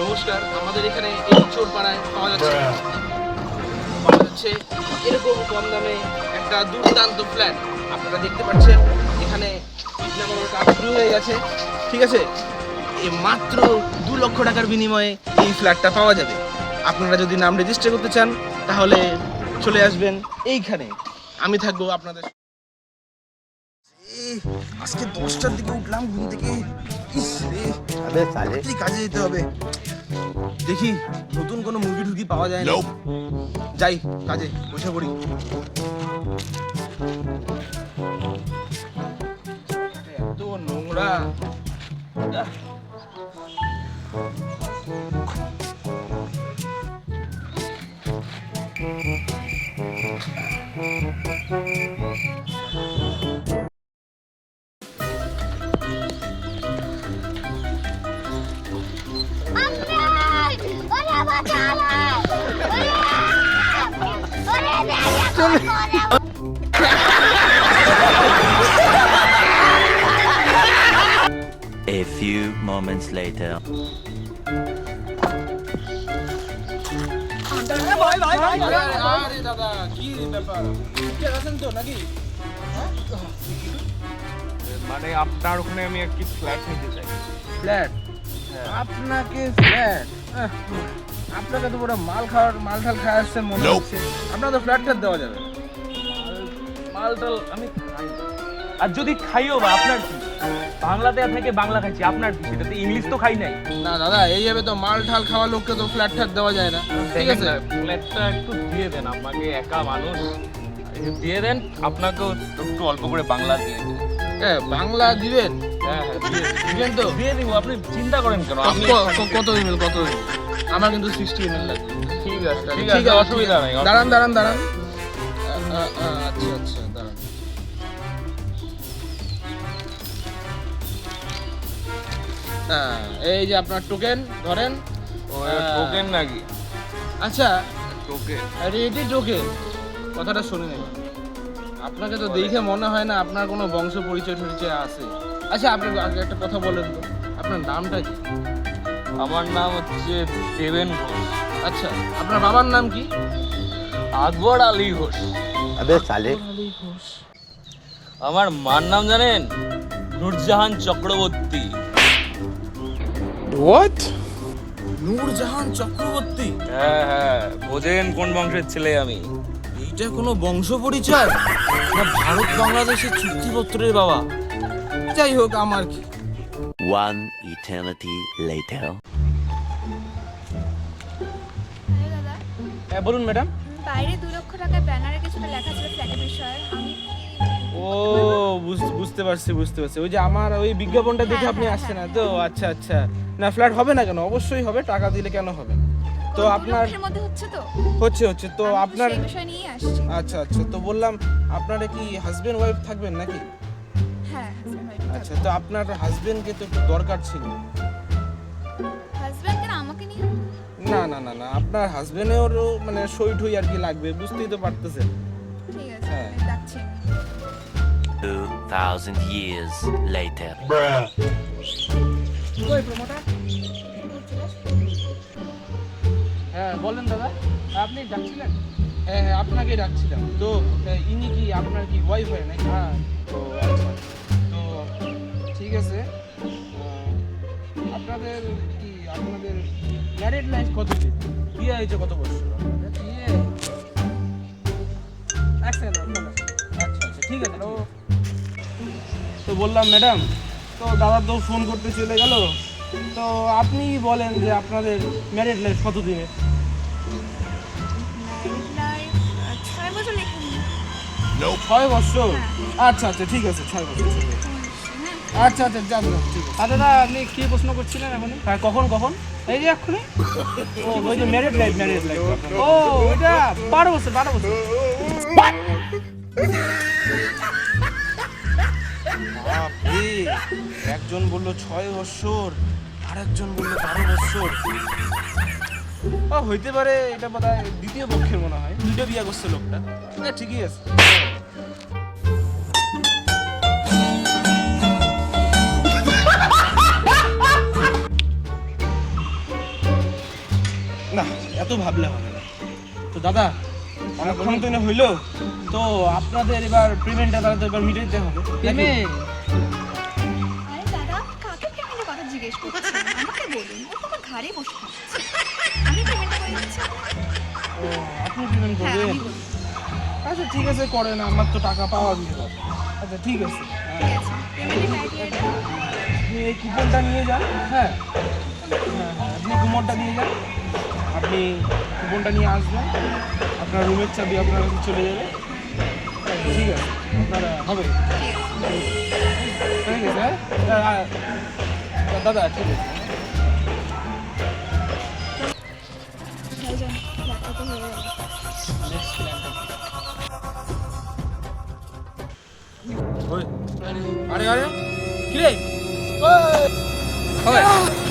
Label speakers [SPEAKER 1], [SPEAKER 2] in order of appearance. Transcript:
[SPEAKER 1] নমস্কার আমাদের এখানে এই চোরপাড়ায় পাওয়া যাচ্ছে। পাওয়া যাচ্ছে এরকম কম দামে একটা দুর্দান্ত ফ্ল্যাট আপনারা দেখতে পাচ্ছেন এখানে ইট নামানোর কাজ শুরু হয়ে গেছে। ঠিক আছে? এই মাত্র দু লক্ষ টাকার বিনিময়ে এই ফ্ল্যাটটা পাওয়া যাবে। আপনারা যদি নাম রেজিস্টার করতে চান তাহলে চলে আসবেন এইখানে। আমি থাকব আপনাদের এ, আজকে দশটার দিকে উঠলাম ঘুম থেকে। ইস কাজে যেতে হবে। দেখি নতুন কোনো মুভি ঢুকি পাওয়া যায় না যাই কাজে বসে পড়ি। এত নোংরা।
[SPEAKER 2] ওরে
[SPEAKER 3] A few moments later.
[SPEAKER 1] আরে, আরে দাদা কি ব্যাপার আছেন তো নাকি
[SPEAKER 4] মানে আপনার ওখানে আমি একটি ফ্ল্যাট নিতে চাই।
[SPEAKER 1] ফ্ল্যাট আপনাকে ফ্ল্যাট আপনাকে তো পুরো মাল খাওয়ার মাল ঠাল খাওয়া আসছেন মনে হচ্ছে। আপনার তো ফ্ল্যাট দেওয়া যাবে।
[SPEAKER 4] মাল টাল আমি খাই না। আর যদি খাইও বা আপনার কি? বাংলাতে থেকে বাংলা খাইছি আপনার কি? সেটাতে ইংলিশ তো খাই নাই।
[SPEAKER 1] না দাদা এইভাবে তো মাল ঠাল খাওয়া লোককে তো ফ্ল্যাট ঠাট দেওয়া যায় না। ঠিক আছে?
[SPEAKER 4] ফ্ল্যাটটা একটু দিয়ে দেন আমাকে একা মানুষ। দিয়ে দেন আপনাকেও একটু অল্প করে বাংলা দিয়ে দিন
[SPEAKER 1] হ্যাঁ বাংলা দিবেন?
[SPEAKER 4] হ্যাঁ হ্যাঁ দিয়ে দিন।
[SPEAKER 1] দিবেন তো?
[SPEAKER 4] দিয়ে দিব আপনি চিন্তা করেন কেন? আমি
[SPEAKER 1] ক- ক- কত ইমেল কত email? আমার কিন্তু সিক্সটি এমএল লাগবে।
[SPEAKER 4] ঠিক আছে ঠিক আছে অসুবিধা নাই
[SPEAKER 1] দাঁড়ান দাঁড়ান দাঁড়ান। আচ্ছা আচ্ছা দাঁড়ান। হ্যাঁ, এই যে আপনার টোকেন ধরেন।
[SPEAKER 4] টোকেন নাকি?
[SPEAKER 1] আচ্ছা
[SPEAKER 4] টোকেন
[SPEAKER 1] রেডি টোকেন কথাটা শুনে নেন। আপনাকে তো দেখে মনে হয় না আপনার কোনো বংশ পরিচয় টরিচয় আছে। আচ্ছা আপনি আগে একটা কথা বলেন তো। আপনার নামটা কি?
[SPEAKER 4] আমার নাম হচ্ছে দেবেন ঘোষ।
[SPEAKER 1] আচ্ছা আপনার বাবার নাম কি?
[SPEAKER 4] আকবর আলী ঘোষ।
[SPEAKER 5] আবে সালে।
[SPEAKER 4] আমার মার নাম জানেন? নুরজাহান চক্রবর্তী।
[SPEAKER 1] হোয়াট নুরজাহান চক্রবর্তী?
[SPEAKER 4] হ্যাঁ হ্যাঁ বোঝেন কোন বংশের ছেলে আমি।
[SPEAKER 1] এইটা কোনো বংশ পরিচয়? না ভারত বাংলাদেশের চুক্তিপত্রের বাবা। যাই হোক আমার কি?
[SPEAKER 3] One eternity later.
[SPEAKER 1] হ্যাঁ বলুন ম্যাডাম।
[SPEAKER 2] বাইরে দু লক্ষ টাকা ব্যানারে কিছুটা লেখা ছিল ফ্ল্যাটের বিষয়ে। আমি
[SPEAKER 1] ও বুঝ- বুঝতে পারছি বুঝতে পারছি। ওই যে আমার ওই বিজ্ঞাপনটা দেখে
[SPEAKER 2] হ্যাঁ,
[SPEAKER 1] আপনি
[SPEAKER 2] হ্যাঁ,
[SPEAKER 1] আসছেন না তো আচ্ছা আচ্ছা। না ফ্ল্যাট হবে না কেন? অবশ্যই হবে টাকা দিলে কেন হবে? তো আপনার
[SPEAKER 2] মধ্যে হচ্ছে তো?
[SPEAKER 1] হচ্ছে হচ্ছে। তো আপনার
[SPEAKER 2] বিষয় নিয়েই আসছি।
[SPEAKER 1] আচ্ছা আচ্ছা। তো বললাম আপনারা কি হাজবেন্ড ওয়াইফ থাকবেন নাকি?
[SPEAKER 2] হ্যাঁ
[SPEAKER 1] আচ্ছা তো আপনার হাজবেন্ডকে তো একটু দরকার ছিল।
[SPEAKER 2] হাজব্যান্ড কেন আমাকে নিয়ে?
[SPEAKER 1] না না না না আপনার হাজবেন্ডেরও মানে সই ঠই আর কি লাগবে বুঝতেই তো পারতেছেন।
[SPEAKER 2] ঠিক আছে
[SPEAKER 1] হ্যাঁ।
[SPEAKER 2] আমি ডাকছি
[SPEAKER 3] Two years later.
[SPEAKER 1] কই প্রমোটার হ্যাঁ বলেন দাদা আপনি ডাকছিলেন? হ্যাঁ হ্যাঁ আপনাকে ডাকছিলাম। তো ইনি কি আপনার কি ওয়াইফ হয় নাকি? হ্যাঁ। তো আচ্ছা। তো ঠিক আছে? আপনাদের কি আপনাদের ম্যারিড লাইফ কত দিন? বিয়ে হয়েছে কত বছর? বিয়ে। আচ্ছা আচ্ছা ঠিক আছে। তো তো বললাম ম্যাডাম তো দাদা তো ফোন করতে চলে গেল। তো আপনি বলেন যে আপনাদের ম্যারিড লাইফ কত দিনে?
[SPEAKER 2] লাইফ ছয় বছর
[SPEAKER 1] বছর? আচ্ছা আচ্ছা ঠিক আছে ছয় বছর। আচ্ছা আচ্ছা যান যান, ঠিক আছে।
[SPEAKER 6] আর দাদা আপনি কি প্রশ্ন করছিলেন এখন
[SPEAKER 1] হ্যাঁ কখন কখন?
[SPEAKER 6] এই যে এক্ষুনি।
[SPEAKER 1] ও ওই যে ম্যারিড লাইফ ম্যারিড লাইফ
[SPEAKER 6] ও ওইটা বারো বছর বারো বছর।
[SPEAKER 1] বাপরে একজন বলল ছয় বছর আরেকজন বলল বারো বছর। ও হইতে পারে এটা বোধ দ্বিতীয় পক্ষের মনে হয়। দুটো বিয়া করছে লোকটা। ঠিকই আছে। এত ভাবলে হবে না। তো দাদা অনেকক্ষণ তো না হইল তো আপনাদের এবার পেমেন্টটা তাহলে তো এবার মিটে দিতে হবে।
[SPEAKER 6] পেমেন্ট
[SPEAKER 2] আরে দাদা কাকে পেমেন্টের কথা জিজ্ঞেস করছেন? আমাকে বলুন ও তো ঘাড়ে বসে থাকছে। আমি পেমেন্ট করে দিচ্ছি।
[SPEAKER 1] ও, আপনি পেমেন্ট
[SPEAKER 2] হ্যাঁ
[SPEAKER 1] করবেন? আচ্ছা ঠিক আছে করেন আমার তো টাকা পাওয়া গিয়ে আচ্ছা ঠিক আছে। আপনি এই কুপনটা নিয়ে যান হ্যাঁ। হ্যাঁ হ্যাঁ, আপনি কুপনটা নিয়ে যান। আপনি কুপনটা নিয়ে আসবেন। আপনার রুমের চাবি আপনার কাছে চলে যাবে। ঠিক আছে আপনার হবে। ঠিক আছে হ্যাঁ? দাদা ঠিক আছে। আরে আরে কি রে? ওই!